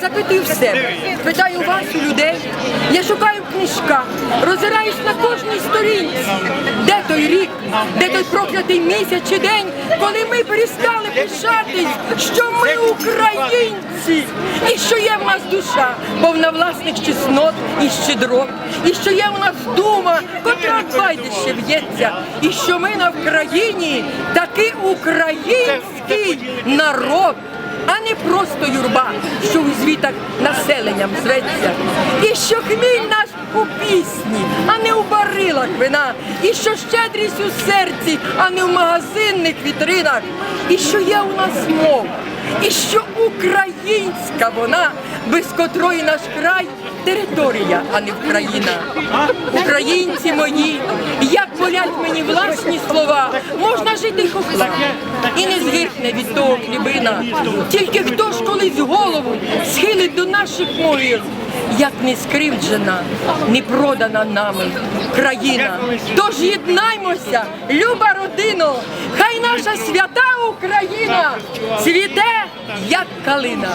запитую в себе, питаю вас у людей. Я шукаю в книжках, роззираюсь на кожній сторінці. Де той рік, де той проклятий місяць чи день, коли ми перестали пишатись, що ми українці, і що є в нас душа, повна власних чеснот і щедрот, і що є у нас дума, котра байдище б'ється, і що ми на Вкраїні таки український народ просто юрба, що у звітах населенням зветься. І що хміль наш у пісні, а не у барилах вина, і що щедрість у серці, а не в магазинних вітринах, і що є у нас мова, і що українська вона, без котрої наш край територія, а не Україна. Українці мої, як болять мені власні слова, можна жити хопла і не згирхне від того хлібина. Тільки хто голову схилить до наших могил, як не скривджена, не продана нами країна. Тож єднаймося, люба родино, хай наша свята Україна цвіте, як калина.